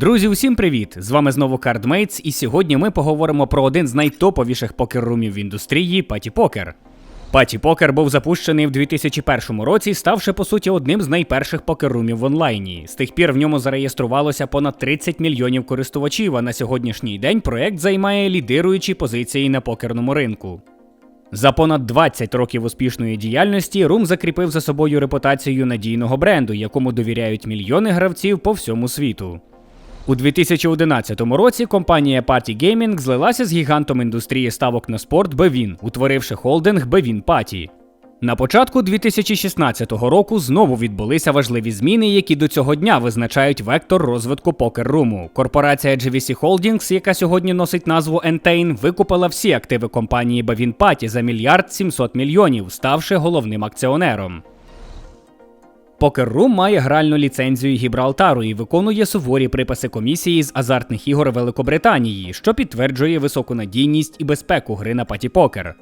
Друзі, усім привіт! З вами знову CardMates, і сьогодні ми поговоримо про один з найтоповіших покер-румів в індустрії Паті Покер. Паті Покер був запущений в 2001 році, ставши по суті одним з найперших покер-румів в онлайні. З тих пір в ньому зареєструвалося понад 30 мільйонів користувачів, а на сьогоднішній день проект займає лідируючі позиції на покерному ринку. За понад 20 років успішної діяльності Рум закріпив за собою репутацію надійного бренду, якому довіряють мільйони гравців по всьому світу. У 2011 році компанія Party Gaming злилася з гігантом індустрії ставок на спорт Bevin, утворивши холдинг Bevin Party. На початку 2016 року знову відбулися важливі зміни, які до цього дня визначають вектор розвитку покер-руму. Корпорація GVC Holdings, яка сьогодні носить назву Entain, викупила всі активи компанії Bevin Party за мільярд 700 мільйонів, ставши головним акціонером. Покер.ру має гральну ліцензію Гібралтару і виконує суворі приписи комісії з азартних ігор Великобританії, що підтверджує високу надійність і безпеку гри на паті-покер.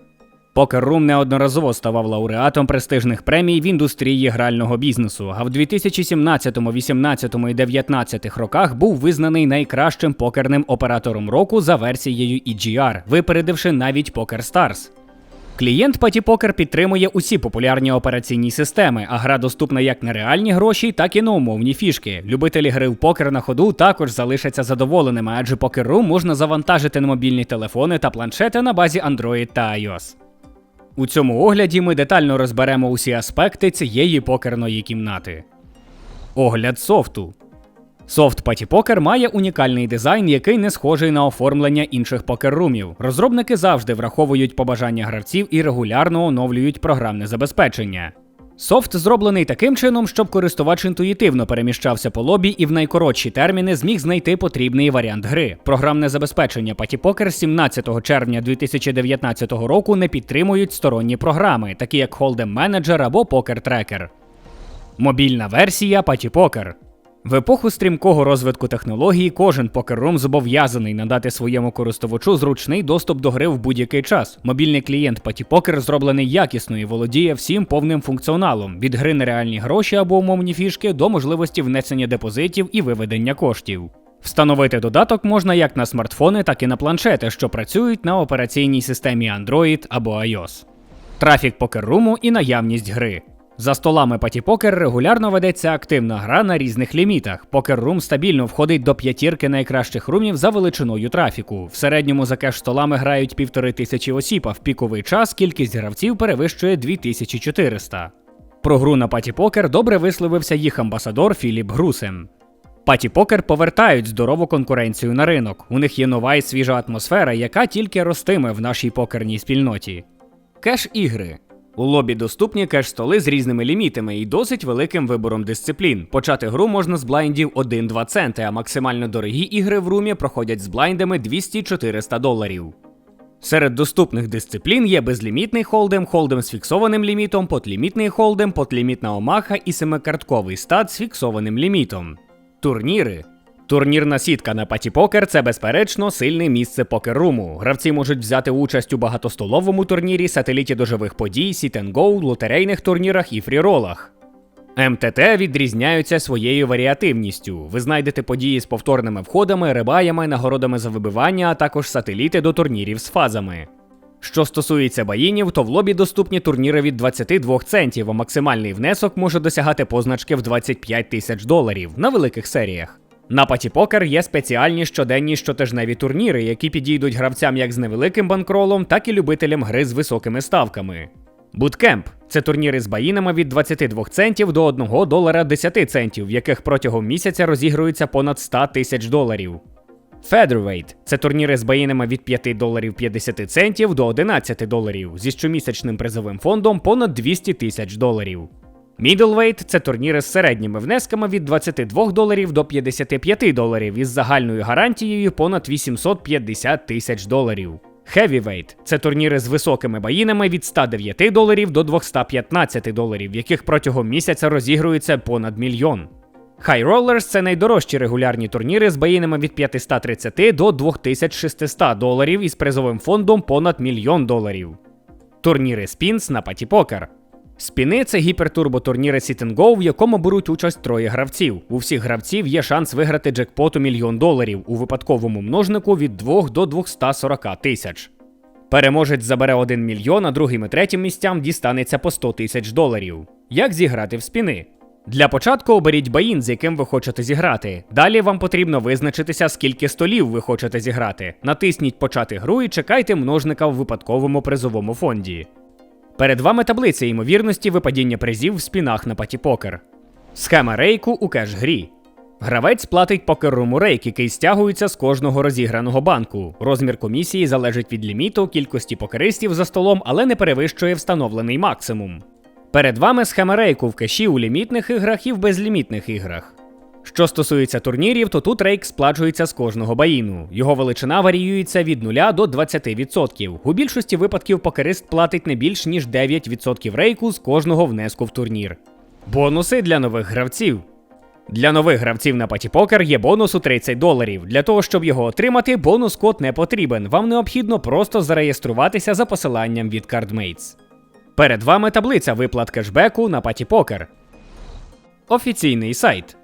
Покер.рум неодноразово ставав лауреатом престижних премій в індустрії грального бізнесу, а в 2017, 18 і 19 роках був визнаний найкращим покерним оператором року за версією EGR, випередивши навіть PokerStars. Клієнт PatyPoker підтримує усі популярні операційні системи, а гра доступна як на реальні гроші, так і на умовні фішки. Любителі гри в покер на ходу також залишаться задоволеними, адже покеру можна завантажити на мобільні телефони та планшети на базі Android та iOS. У цьому огляді ми детально розберемо усі аспекти цієї покерної кімнати. Огляд софту. Софт Party Poker має унікальний дизайн, який не схожий на оформлення інших покер-румів. Розробники завжди враховують побажання гравців і регулярно оновлюють програмне забезпечення. Софт зроблений таким чином, щоб користувач інтуїтивно переміщався по лобі і в найкоротші терміни зміг знайти потрібний варіант гри. Програмне забезпечення Party Poker 17 червня 2019 року не підтримують сторонні програми, такі як Hold'em Manager або Poker Tracker. Мобільна версія Party Poker. В епоху стрімкого розвитку технологій кожен покеррум зобов'язаний надати своєму користувачу зручний доступ до гри в будь-який час. Мобільний клієнт PatyPoker зроблений якісно і володіє всім повним функціоналом від гри на реальні гроші або умовні фішки до можливості внесення депозитів і виведення коштів. Встановити додаток можна як на смартфони, так і на планшети, що працюють на операційній системі Android або iOS. Трафік покерруму і наявність гри. За столами патіпокер регулярно ведеться активна гра на різних лімітах. Покер-рум стабільно входить до п'ятірки найкращих румів за величиною трафіку. В середньому за кеш-столами грають півтори тисячі осіб, а в піковий час кількість гравців перевищує 2400. Про гру на патіпокер добре висловився їх амбасадор Філіп Грусем. Паті-покер повертають здорову конкуренцію на ринок. У них є нова і свіжа атмосфера, яка тільки ростиме в нашій покерній спільноті. Кеш ігри. У лобі доступні кеш-столи з різними лімітами і досить великим вибором дисциплін. Почати гру можна з блайндів 1-2 центи, а максимально дорогі ігри в румі проходять з блайндами 200-400 доларів. Серед доступних дисциплін є безлімітний холдем, холдем з фіксованим лімітом, подлімітний холдем, подлімітна омаха і семикартковий стат з фіксованим лімітом. Турніри. Турнірна сітка на патіпокер це безперечно сильне місце покер-руму. Гравці можуть взяти участь у багатостоловому турнірі, сателіті до живих подій, сіт-н-гоу, лотерейних турнірах і фріролах. МТТ відрізняються своєю варіативністю. Ви знайдете події з повторними входами, рибаями, нагородами за вибивання, а також сателіти до турнірів з фазами. Що стосується баїнів, то в лобі доступні турніри від 22 центів, а максимальний внесок може досягати позначки в 25 тисяч доларів на великих серіях. На патіпокер є спеціальні щоденні щотижневі турніри, які підійдуть гравцям як з невеликим банкролом, так і любителям гри з високими ставками. Буткемп це турніри з баїнами від 22 центів до 1 долара 10 центів, в яких протягом місяця розігрується понад 100 тисяч доларів. Featherweight – це турніри з баїнами від 5 доларів 50 центів до 11 доларів зі щомісячним призовим фондом понад 200 тисяч доларів. Middleweight – це турніри з середніми внесками від 22 доларів до 55 доларів із загальною гарантією понад 850 тисяч доларів. Heavyweight – це турніри з високими баїнами від 109 доларів до 215 доларів, яких протягом місяця розігрується понад мільйон. High Rollers – це найдорожчі регулярні турніри з баїнами від 530 до 2600 доларів із призовим фондом понад мільйон доларів. Турніри Spins на патіпокер. Спіни це гіпертурботурніри and в якому беруть участь троє гравців. У всіх гравців є шанс виграти джекпот у мільйон доларів у випадковому множнику від 2 до 240 тисяч. Переможець забере 1 мільйон, а другим і третім місцям дістанеться по 100 тисяч доларів. Як зіграти в спіни? Для початку оберіть баїн, з яким ви хочете зіграти. Далі вам потрібно визначитися, скільки столів ви хочете зіграти. Натисніть почати гру і чекайте множника в випадковому призовому фонді. Перед вами таблиця ймовірності випадіння призів в спінах на патіпокер. Схема рейку у кеш-грі. Гравець платить покерруму рейк, який стягується з кожного розіграного банку. Розмір комісії залежить від ліміту, кількості покеристів за столом, але не перевищує встановлений максимум. Перед вами схема рейку в кеші у лімітних іграх і в безлімітних іграх. Що стосується турнірів, то тут рейк сплачується з кожного баїну. Його величина варіюється від 0 до 20%. У більшості випадків покерист платить не більш ніж 9% рейку з кожного внеску в турнір. Бонуси для нових гравців. Для нових гравців на патіпокер є бонус у 30 доларів. Для того, щоб його отримати, бонус код не потрібен. Вам необхідно просто зареєструватися за посиланням від CardMates. Перед вами таблиця виплат кешбеку на патіпокер. Офіційний сайт.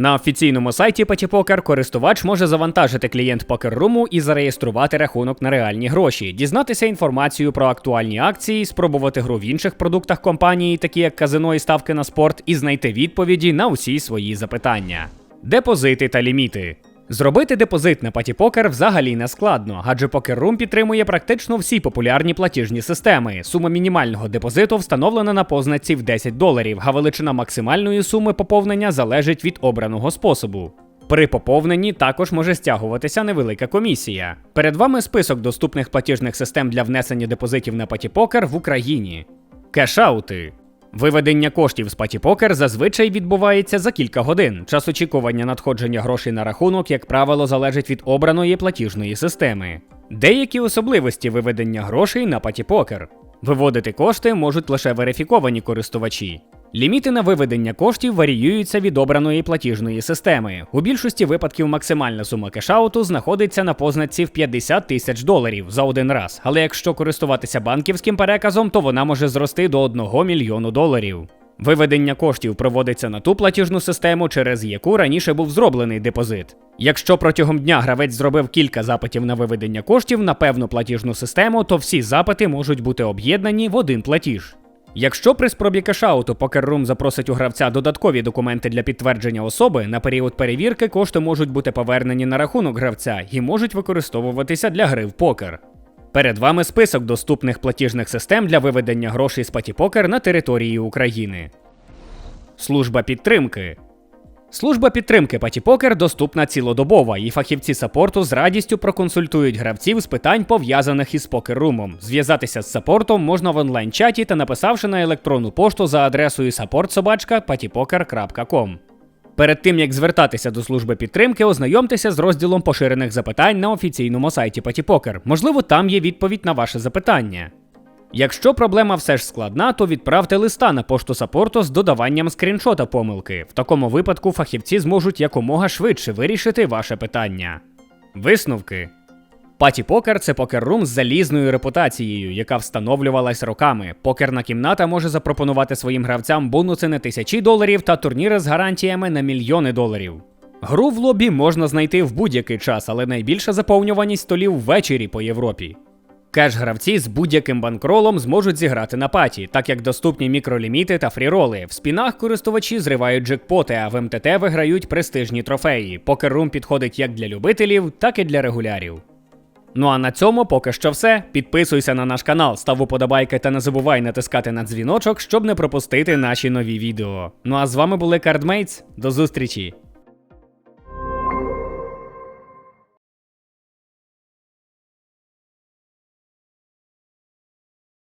На офіційному сайті Petipoker користувач може завантажити клієнт покерруму і зареєструвати рахунок на реальні гроші, дізнатися інформацію про актуальні акції, спробувати гру в інших продуктах компанії, такі як казино і ставки на спорт, і знайти відповіді на усі свої запитання. Депозити та ліміти. Зробити депозит на PattyPoker взагалі не складно, адже PokerRoom підтримує практично всі популярні платіжні системи. Сума мінімального депозиту встановлена на позначці в 10 доларів, а величина максимальної суми поповнення залежить від обраного способу. При поповненні також може стягуватися невелика комісія. Перед вами список доступних платіжних систем для внесення депозитів на PattyPoker в Україні. Кешаути. Виведення коштів з патіпокер зазвичай відбувається за кілька годин. Час очікування надходження грошей на рахунок, як правило, залежить від обраної платіжної системи. Деякі особливості виведення грошей на патіпокер. Виводити кошти можуть лише верифіковані користувачі. Ліміти на виведення коштів варіюються від обраної платіжної системи. У більшості випадків максимальна сума кешауту знаходиться на позначці в 50 тисяч доларів за один раз. Але якщо користуватися банківським переказом, то вона може зрости до 1 мільйону доларів. Виведення коштів проводиться на ту платіжну систему, через яку раніше був зроблений депозит. Якщо протягом дня гравець зробив кілька запитів на виведення коштів на певну платіжну систему, то всі запити можуть бути об'єднані в один платіж. Якщо при спробі кешауту покеррум запросить у гравця додаткові документи для підтвердження особи, на період перевірки кошти можуть бути повернені на рахунок гравця і можуть використовуватися для гри в покер. Перед вами список доступних платіжних систем для виведення грошей з патіпокер на території України. Служба підтримки. Служба підтримки патіпокер доступна цілодобово, і фахівці саппорту з радістю проконсультують гравців з питань, пов'язаних із покеррумом. Зв'язатися з саппортом можна в онлайн-чаті та написавши на електронну пошту за адресою supportsobachka.patipoker.com. Перед тим як звертатися до служби підтримки, ознайомтеся з розділом поширених запитань на офіційному сайті Патіпокер. Можливо, там є відповідь на ваше запитання. Якщо проблема все ж складна, то відправте листа на пошту саппорту з додаванням скріншота помилки. В такому випадку фахівці зможуть якомога швидше вирішити ваше питання. Висновки. Паті Покер це покер-рум з залізною репутацією, яка встановлювалась роками. Покерна кімната може запропонувати своїм гравцям бонуси на тисячі доларів та турніри з гарантіями на мільйони доларів. Гру в лобі можна знайти в будь-який час, але найбільша заповнюваність столів ввечері по Європі. Кеш-гравці з будь-яким банкролом зможуть зіграти на паті, так як доступні мікроліміти та фріроли. В спінах користувачі зривають джекпоти, а в МТТ виграють престижні трофеї. Покер-рум підходить як для любителів, так і для регулярів. Ну а на цьому поки що все. Підписуйся на наш канал, став уподобайки та не забувай натискати на дзвіночок, щоб не пропустити наші нові відео. Ну а з вами були CardMates. До зустрічі!